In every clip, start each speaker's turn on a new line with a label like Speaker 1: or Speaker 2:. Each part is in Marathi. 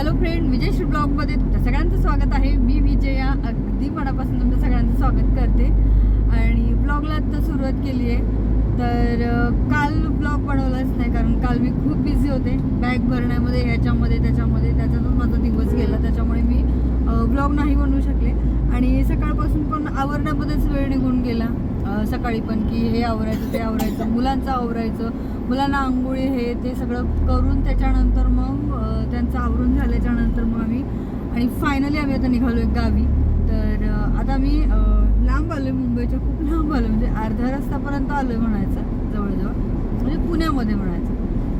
Speaker 1: हॅलो फ्रेंड विजयश्री ब्लॉगमध्ये तुमच्या सगळ्यांचं स्वागत आहे. मी विजया अगदी मनापासून तुमच्या सगळ्यांचं स्वागत करते. आणि ब्लॉगला आता सुरुवात केली आहे. तर काल ब्लॉग बनवलाच नाही कारण काल मी खूप बिझी होते. बॅग भरण्यामध्ये ह्याच्यामध्ये त्याच्यामध्ये त्याच्यातून माझा दिवस गेला. त्याच्यामुळे मी ब्लॉग नाही बनवू शकले. आणि सकाळपासून पण आवरण्यामध्येच वेळ निघून गेला. सकाळी पण की हे आवरायचं ते आवरायचं मुलांचं आवरायचं मुलांना आंघोळी हे ते सगळं करून त्याच्यानंतर मग त्यांचं आवरून झाल्याच्यानंतर मग आम्ही आणि फायनली आम्ही आता निघालो एक गावी. तर आता मी लांब आलो मुंबईच्या खूप लांब आलो म्हणजे अर्ध्या रस्त्यापर्यंत आलो आहे म्हणायचं जवळजवळ. म्हणजे पुण्यामध्ये म्हणायचं.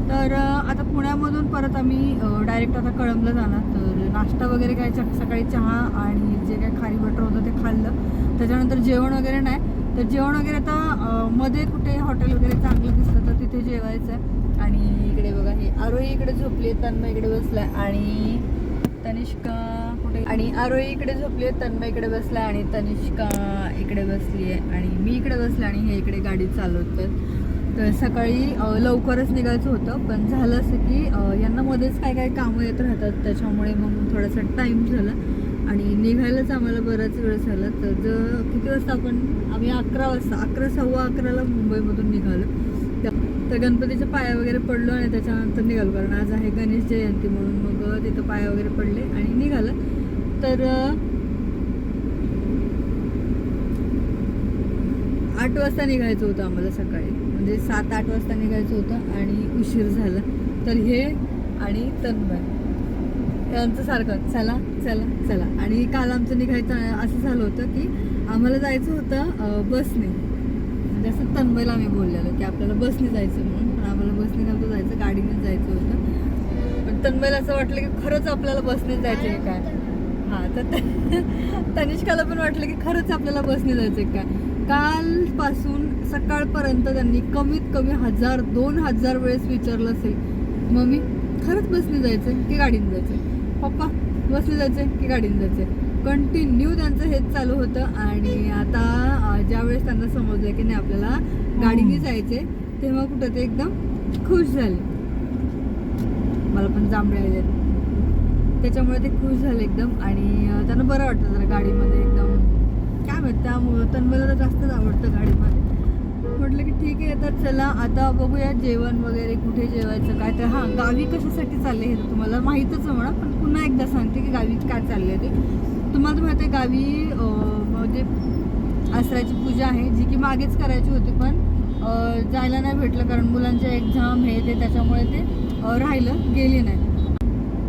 Speaker 1: तर आता पुण्यामधून परत आम्ही डायरेक्ट आता कळंबला जाणार. तर नाश्ता वगैरे काय सकाळी चहा आणि जे काय खारी बटर होतं ते खाल्लं. त्याच्यानंतर जेवण वगैरे नाही. तर जेवण वगैरे आता मध्ये कुठे हॉटेल वगैरे चांगलं दिसतं तर तिथे जेवायचं आहे. आणि आरोही इकडे झोपली तन्मय इकडे बसलाय आणि तनिष्का कुठे? आणि आरोही इकडे झोपली आहे तन्मय इकडे बसलाय आणि तनिष्का इकडे बसली आहे आणि मी इकडे बसले आणि हे इकडे गाडी चालवतात तर सकाळी लवकरच निघायचं होतं पण झालं असं की यांना मध्येच काय काय कामं येत राहतात त्याच्यामुळे मग थोडासा टाईम झाला. आणि निघायलाच आम्हाला बराच वेळ झाला. तर किती वाजता आपण आम्ही अकरा वाजता अकरा सव्वा अकराला मुंबईमधून निघालो. तर गणपतीच्या पाया वगैरे पडलो आणि त्याच्यानंतर निघालो. कारण आज आहे गणेश जयंती म्हणून. मग तिथं पाया वगैरे पडले आणि निघालं. तर आठ वाजता निघायचं होतं आम्हाला सकाळी. म्हणजे सात आठ वाजता निघायचं होतं आणि उशीर झाला. तर हे आणि तन्मय. यांचं सारखं. चला चला चला. आणि काल आमचं निघायचं असं झालं होतं की आम्हाला जायचं होतं बसने. जसं असं तन्मयला आम्ही बोललेलो की आपल्याला बसने जायचं म्हणून. पण आम्हाला बसने नव्हतं जायचं गाडीने जायचं होतं. पण तन्मयला असं वाटलं की खरंच आपल्याला बसने जायचं आहे काय हां तर तनिष्काला पण वाटलं की खरंच आपल्याला बसने जायचं आहे काय कालपासून सकाळपर्यंत त्यांनी कमीत कमी हजार दोन हजार वेळेस विचारलं असेल मम्मी खरंच बसने जायचं की गाडीने जायचं पप्पा बसने जायचं की गाडीने जायचं कंटिन्यू त्यांचं हेच चालू होतं आणि आता ज्यावेळेस त्यांना समजलं की नाही आपल्याला गाडीने जायचे तेव्हा कुठं ते एकदम खुश झाले. मला पण जांभळे आले त्याच्यामुळे ते खुश झाले एकदम आणि त्यांना बरं वाटतं जरा गाडीमध्ये एकदम. काय माहीत त्यामुळं तन्मयला तर जास्तच आवडतं गाडीमध्ये. म्हटलं की ठीक आहे तर चला आता बघूया जेवण वगैरे कुठे जेवायचं काय तर. हां गावी कशासाठी चालले हे तर तुम्हाला माहीतच आहे म्हणा पण पुन्हा एकदा सांगते की गावी काय चालले ते. तुम्हाला तर माहिती आहे गावी म्हणजे आसराची पूजा आहे जी की मागेच करायची होती पण जायला नाही भेटलं कारण मुलांचे एक्झाम हे ते त्याच्यामुळे ते राहिलं गेली नाही.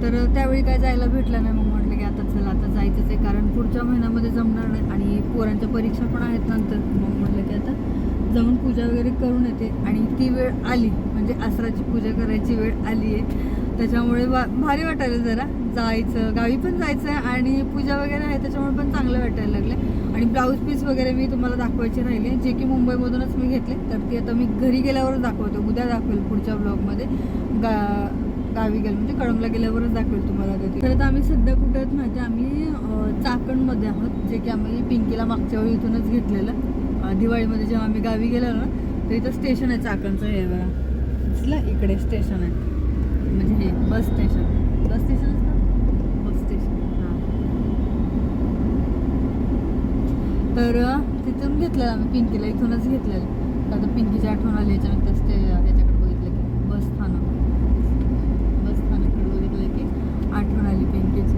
Speaker 1: तर त्यावेळी काय जायला भेटलं नाही मग म्हटलं की आता चला आता जायचंच आहे कारण पुढच्या महिन्यामध्ये जमणार नाही आणि पोरांच्या परीक्षा पण आहेत नंतर. मग म्हटलं की आता जाऊन पूजा वगैरे करून येते आणि ती वेळ आली म्हणजे आसराची पूजा करायची वेळ आली आहे. त्याच्यामुळे भारी वाटायला जरा. जायचं गावी पण जायचं आहे आणि पूजा वगैरे आहे त्याच्यामुळे पण चांगलं वाटायला लागलं आणि ब्लाऊज पीस वगैरे मी तुम्हाला दाखवायचे राहिले जे की मुंबईमधूनच मी घेतले. तर ते आता मी घरी गेल्यावरच दाखवतो उद्या दाखवेल पुढच्या ब्लॉगमध्ये गा गावी गेलं म्हणजे कळंबला गेल्यावरच दाखवेल तुम्हाला ते. तर आता आम्ही सध्या कुठे आहेत माहिती आम्ही चाकणमध्ये आहोत जे की आम्ही पिंकीला मागच्या वेळी इथूनच घेतलेलं. दिवाळीमध्ये जेव्हा आम्ही गावी गेलो ना तर इथं स्टेशन आहे चाकणचं हे बघा. इकडे स्टेशन आहे. म्हणजे हे bus station. Bus station bus station. हां. तर तिथून घेतलेलं आम्ही पिंकीला इथूनच घेतलेलं. आता पिंकीची आठवण आली याच्यानंतर स्टे याच्याकडे बघितलं की बस स्थानक. बस स्थानकडे बघितलं की आठवण आली पिंकीची.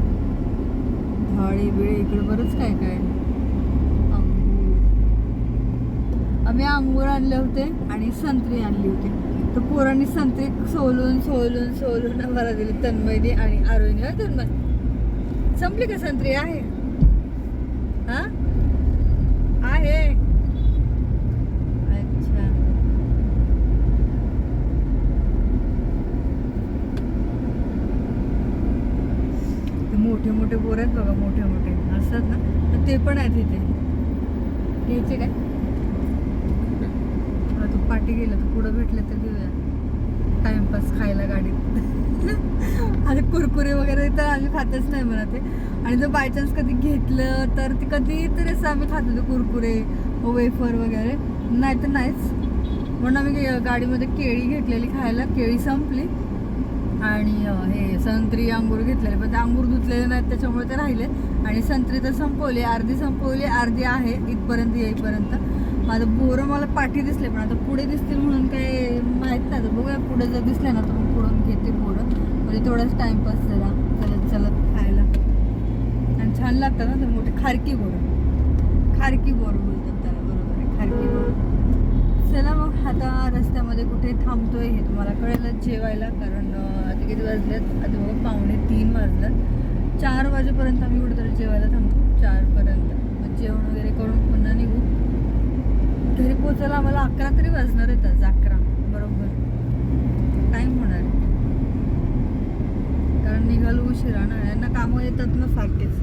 Speaker 1: झाडे बिळे इकडे बरंच काय काय. अंगूर. आम्ही अंगूर आणले होते आणि संत्री आणली होती. तर पोरांनी संत्री सोलून सोलून सोलून मला दिली तन्मयनी आणि आरोहीने तन्मय? संपली का संत्री? आहे? हा? आहे. अच्छा. ते मोठे मोठे बोर आहेत बघा मोठे मोठे. असतात ना? तर ते पण आहेत इथे. घ्यायचे काय? आता गेलं तर पुढं भेटलं तर घेऊया. टाइमपास खायला गाडीत. आणि कुरकुरे वगैरे तर आम्ही खातच नाही म्हणा ते. आणि जर बायचान्स कधी घेतलं तर ते कधी तरी असं आम्ही खात होतो कुरकुरे वेफर वगैरे. नाही तर नाहीच. म्हणून आम्ही गाडीमध्ये केळी घेतलेली खायला. केळी संपली. आणि हे संत्री अंगूर घेतलेले. पण ते अंगूर धुतलेले नाहीत त्याच्यामुळे ते राहिले. आणि संत्री तर संपवली. अर्धी संपवली अर्धी आहे. इथपर्यंत येईपर्यंत. माझं बोरं मला पाठी दिसले पण आता पुढे दिसतील म्हणून काही माहीत नाही. आता बघूया पुढे जर दिसले ना तर मग पुढून घेते बोरं. म्हणजे थोडाच टाइमपास झाला चलत चलत खायला. आणि छान लागतात ना ते मोठे खारकी बोरं. खारकी बोरं बोलतात त्याला बरोबर आहे. खारकी बोरं. चला मग आता रस्त्यामध्ये कुठे थांबतोय हे तुम्हाला कळेल जेवायला कारण आता किती वाजलेत? आता बघा पावणे तीन वाजलेत. चार वाजेपर्यंत आम्ही कुठेतरी जेवायला थांबतो. चारपर्यंत. मग जेवण वगैरे करून पुन्हा निघू. घरी पोचायला आम्हाला अकरा तरी वाजणार आहेत आज अकरा. बरोबर. टाईम होणार. कारण निघालो उशिरा ना यांना कामं येतात ना सारखेच.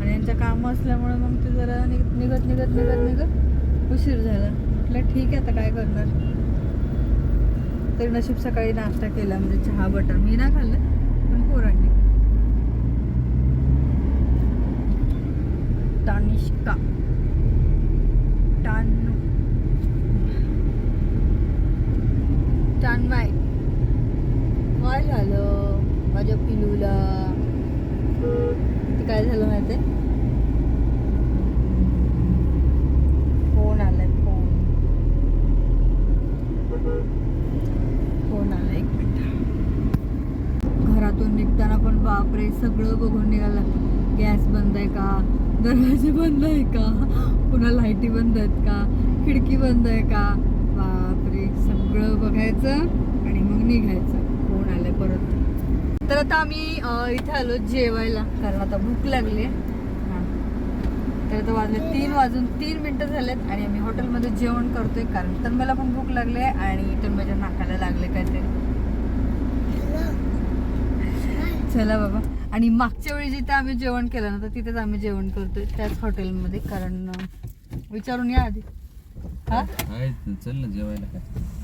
Speaker 1: आणि यांच्या कामं असल्यामुळे मग ते जरा निघ- निघत निघत निघत निघत उशीर झाला. म्हटलं ठीक आहे आता काय करणार? तरी नशीब सकाळी नाश्ता केला म्हणजे चहा बटर. मी ना खाल्लं पण पोरांनी. तानिष्का. टानू टानवाय काय झालं? माझ्या पिलूला. ते काय झालं माहिती फोन आलाय फोन. फोन आला एक मिनिट. घरातून निघताना पण बापरे सगळं बघून निघायला गॅस बंद आहे का? दरवाजे बंद आहे का? पुन्हा लाईटी बंद आहेत का? खिडकी बंद आहे का? सगळं बघायचं आणि मग निघायचं. कोण आलं परत? तर आता आम्ही इथे आलो जेवायला कारण आता भूक लागली तर आता वाजले तीन वाजून तीन मिनटं झालेत आणि आम्ही हॉटेलमध्ये जेवण करतोय कारण तर मला पण भूक लागले आणि आणि माझ्या नाकाला लागले काहीतरी. चला बाबा. आणि मागच्या वेळी जिथे आम्ही जेवण केलं ना तर तिथेच आम्ही जेवण करतोय त्याच हॉटेलमध्ये कारण विचारून या आधी. हा?
Speaker 2: चल ना जेवायला काय?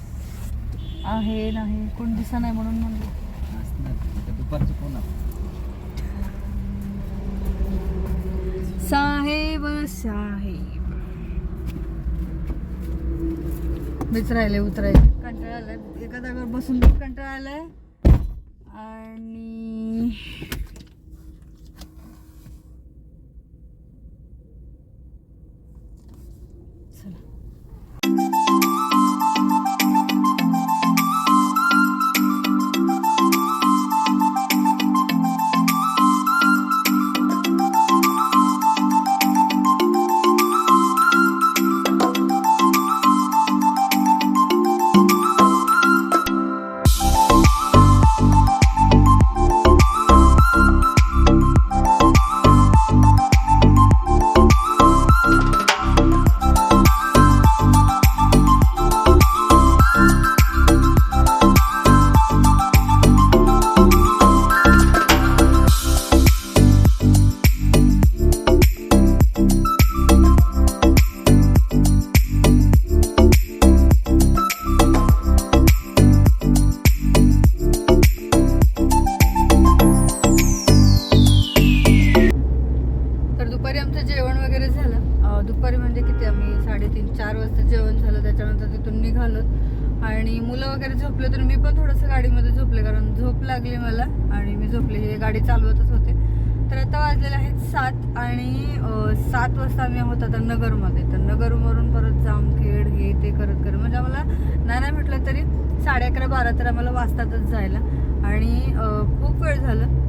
Speaker 1: आहे नाही कोण दिसा नाही म्हणून म्हणलं.
Speaker 2: असणार दुपारचं कोण
Speaker 1: साहेब साहेब. मीच राहिले उतरायचे कंटाळा आलाय. एका जागेवर बसून कंटाळा आलाय. आणि आणि मुलं वगैरे झोपले तर मी पण थोडंसं गाडीमध्ये झोपले कारण झोप लागली मला आणि मी झोपले. हे गाडी चालवतच होते. तर आता वाजलेले आहेत सात आणि सात वाजता आम्ही आहोत आता नगरमध्ये. तर नगरवरून परत जामखेड हे ते करत करत. म्हणजे आम्हाला नाही नाही म्हटलं तरी साडे अकरा बारा तर आम्हाला वाजतातच जायला. आणि खूप वेळ झालं.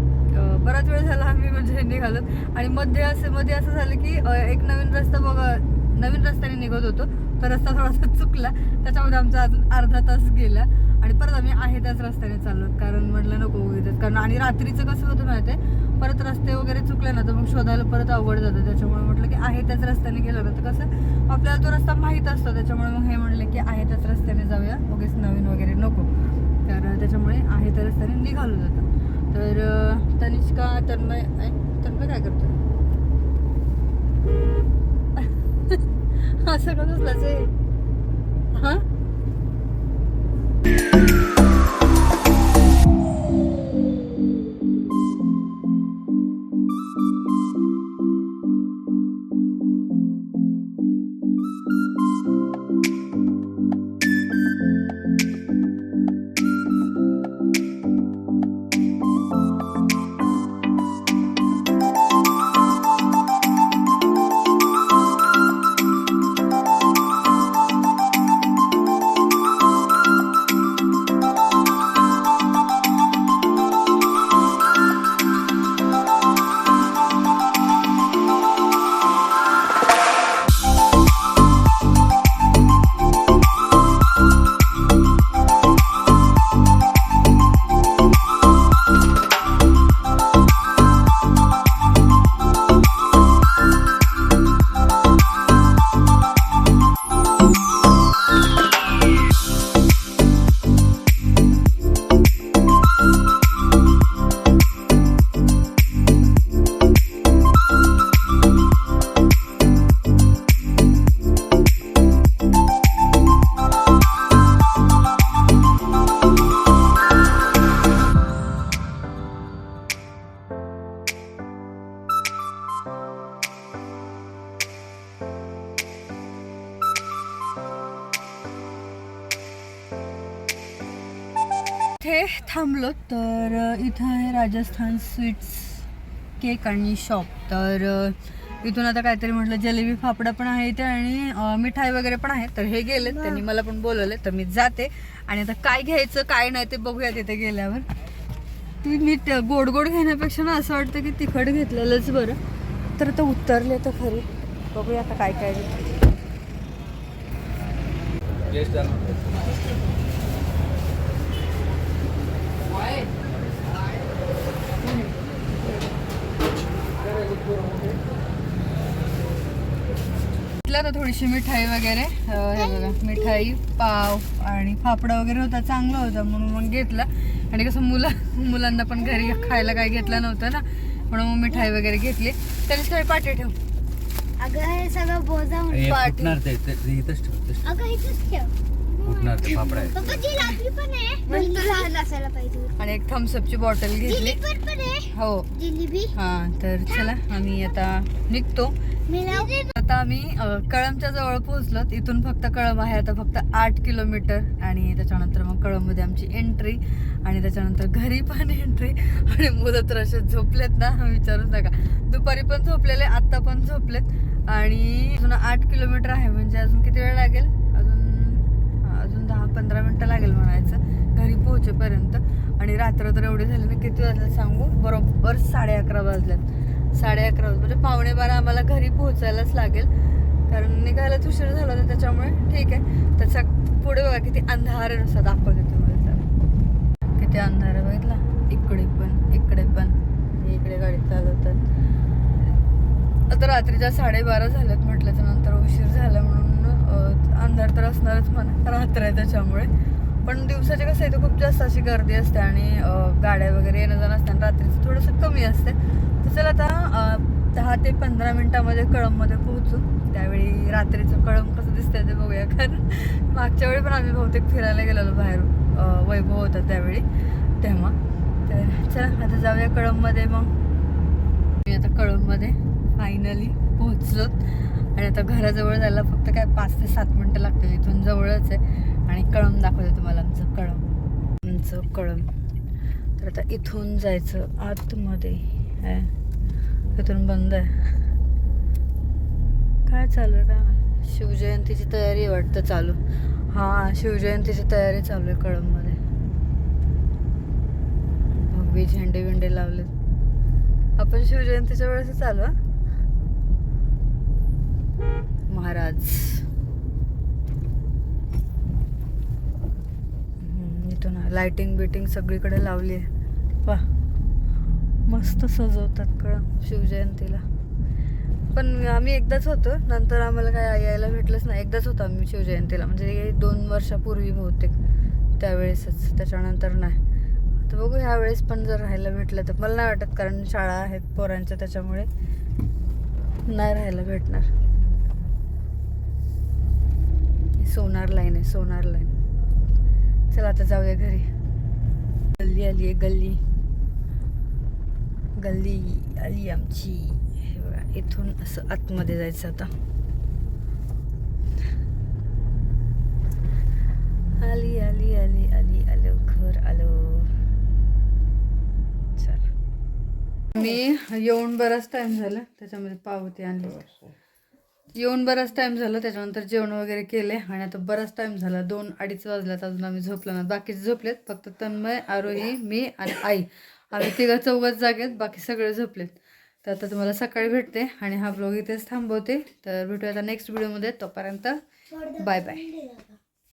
Speaker 1: बराच वेळ झाला आम्ही म्हणजे निघालो. आणि मध्ये असं मध्ये असं झालं की एक नवीन रस्ता बघा नवीन रस्त्याने निघत होतो. तर रस्ता थोडासा चुकला त्याच्यामध्ये आमचा अजून अर्धा तास गेला आणि परत आम्ही आहे त्याच रस्त्याने चाललो कारण म्हटलं नको उगीच कारण आणि रात्रीचं कसं होतं माहिती आहे? परत रस्ते वगैरे चुकले ना तर मग शोधायला परत अवघड जातं. त्याच्यामुळे म्हटलं की आहे त्याच रस्त्याने गेलो ना तर कसं? आपल्याला तो रस्ता माहीत असतो. त्याच्यामुळे मग हे म्हणलं की आहे त्याच रस्त्याने जाऊया. उगीच नवीन वगैरे नको. तर त्याच्यामुळे आहे त्या रस्त्याने निघालो जातं तर तनिष्का तन्मय तन्मय काय करतो असं कसं आहे. हा? थांबलो तर इथं आहे राजस्थान स्वीट्स केक आणि शॉप. तर इथून आता काहीतरी म्हटलं जलेबी फाफडा पण आहे इथे आणि मिठाई वगैरे पण आहे तर हे गेले त्यांनी मला पण बोलवले तर मी जाते आणि आता काय घ्यायचं काय नाही ते बघूया तिथे गेल्यावर. ती मी गोड गोड घेण्यापेक्षा ना असं वाटतं की तिखट घेतलेलंच बरं. तर आता उतरले तर खरी. बघूया आता काय काय घेते.
Speaker 2: टेस्ट
Speaker 1: घेतलं तर थोडीशी मिठाई वगैरे हे बघा मिठाई पाव आणि फाफडा वगैरे होता चांगला होता म्हणून मग घेतला. आणि कसं मुलं मुलांना पण घरी खायला काही घेतलं नव्हतं ना म्हणून मग मिठाई वगैरे घेतली. त्याला थोडी पाठी ठेव.
Speaker 3: अगं हे सगळं बोजा
Speaker 2: हे इथंच ठेव. फुटणार ते पापड आहे
Speaker 1: आणि एक थम्सअपची बॉटल घेतली
Speaker 3: जिलेबी पण आहे.
Speaker 1: हो. हा तर चला आम्ही आता निघतो. आता आम्ही कळमच्या जवळ पोहोचलो. इथून फक्त कळम आहे आता फक्त आठ किलोमीटर. आणि त्याच्यानंतर मग कळममध्ये आमची एंट्री आणि त्याच्यानंतर घरी पण एंट्री आणि मुलं तर असे झोपलेत ना विचारूच नका. दुपारी पण झोपलेले आत्ता पण झोपलेत. आणि अजून आठ किलोमीटर आहे म्हणजे अजून किती वेळ लागेल? अजून दहा पंधरा मिनटं लागेल म्हणायचं. घरी पोहोचेपर्यंत. आणि रात्र तर एवढी झाली ना किती वाजले सांगू? बरोबर साडे अकरा वाजल्यात साडे अकरा वाज म्हणजे पावणे बारा आम्हाला घरी पोहोचायलाच लागेल. कारण निघायलाच उशीर झाला होता त्याच्यामुळे ठीक आहे. त्याचा पुढे बघा किती अंधार आहे नुसता दाखवते तुम्हाला किती अंधार बघितला? इकडे पण इकडे पण. इकडे गाडी चालवतात. आता रात्रीच्या साडेबारा झाल्यात म्हटल्याच्या नंतर उशीर झाला म्हणून अं, अंधार तर असणारच म्हणा रात्र आहे त्याच्यामुळे. पण दिवसाचे कसं आहे तर खूप जास्त अशी गर्दी असते आणि गाड्या वगैरे येणं जाणं असते आणि रात्रीचं थोडंसं कमी असते. तर चला आता दहा ते पंधरा मिनिटामध्ये कळंबमध्ये पोहोचू. त्यावेळी रात्रीचं कळंब कसं दिसतंय ते बघूया. कारण मागच्या वेळी पण आम्ही बहुतेक फिरायला गेलेलो बाहेर वैभव होता त्यावेळी तेव्हा. तर चला आता जाऊया कळंबमध्ये मग. मी आता कळंबमध्ये फायनली पोहोचलो आणि आता घराजवळ जायला फक्त काय पाच ते सात मिनटं लागतील इथून जवळच आहे. आणि कळम दाखवते तुम्हाला आमचं कळम आमचं कळम तर आता इथून जायचं आतमध्ये आहे. इथून बंद आहे. काय चालू आहे काय शिवजयंतीची तयारी वाटतं चालू. हां शिवजयंतीची तयारी चालू आहे कळममध्ये भगवी झेंडे विंडे लावले आपण शिवजयंतीच्या वेळेस चालू हा? महाराज. हम्म, इथून लाइटिंग बिटिंग सगळीकडे लावली आहे वा मस्त सजवतात कळ शिवजयंतीला. पण आम्ही एकदाच होतो नंतर आम्हाला काय यायला भेटलंच नाही. एकदाच होतो आम्ही शिवजयंतीला. म्हणजे दोन वर्षापूर्वी बहुतेक. त्यावेळेसच त्याच्यानंतर नाही. तर बघू ह्यावेळेस पण जर राहायला भेटलं तर. मला नाही वाटत कारण शाळा आहेत पोरांच्या त्याच्यामुळे नाही राहायला भेटणार. सोनार लाईन आहे सोनार लाईन. चला आता जाऊया घरी. गल्ली आली आहे गल्ली. गल्ली आली आमची. हे इथून असं आतमध्ये जायचं आता. आली आली आली आली आलो घर आलो. चला. मी येऊन बराच टाइम झाला त्याच्यामध्ये पावती आणली. येऊन बराच टाइम झाला त्याच्यानंतर जेवण वगैरे केले आणि आता बराच टाइम झाला. दोन अडीच वाजल्यात अजून आम्ही झोपलो ना बाकीचे झोपलेत फक्त तन्मय आरोही मी आणि आई. आम्ही तिघं चौघच जागेत बाकी सगळे झोपलेत. तर आता तुम्हाला सकाळी भेटते आणि हा ब्लॉग इथेच थांबवते. तर भेटूया आता नेक्स्ट व्हिडिओमध्ये तोपर्यंत बाय बाय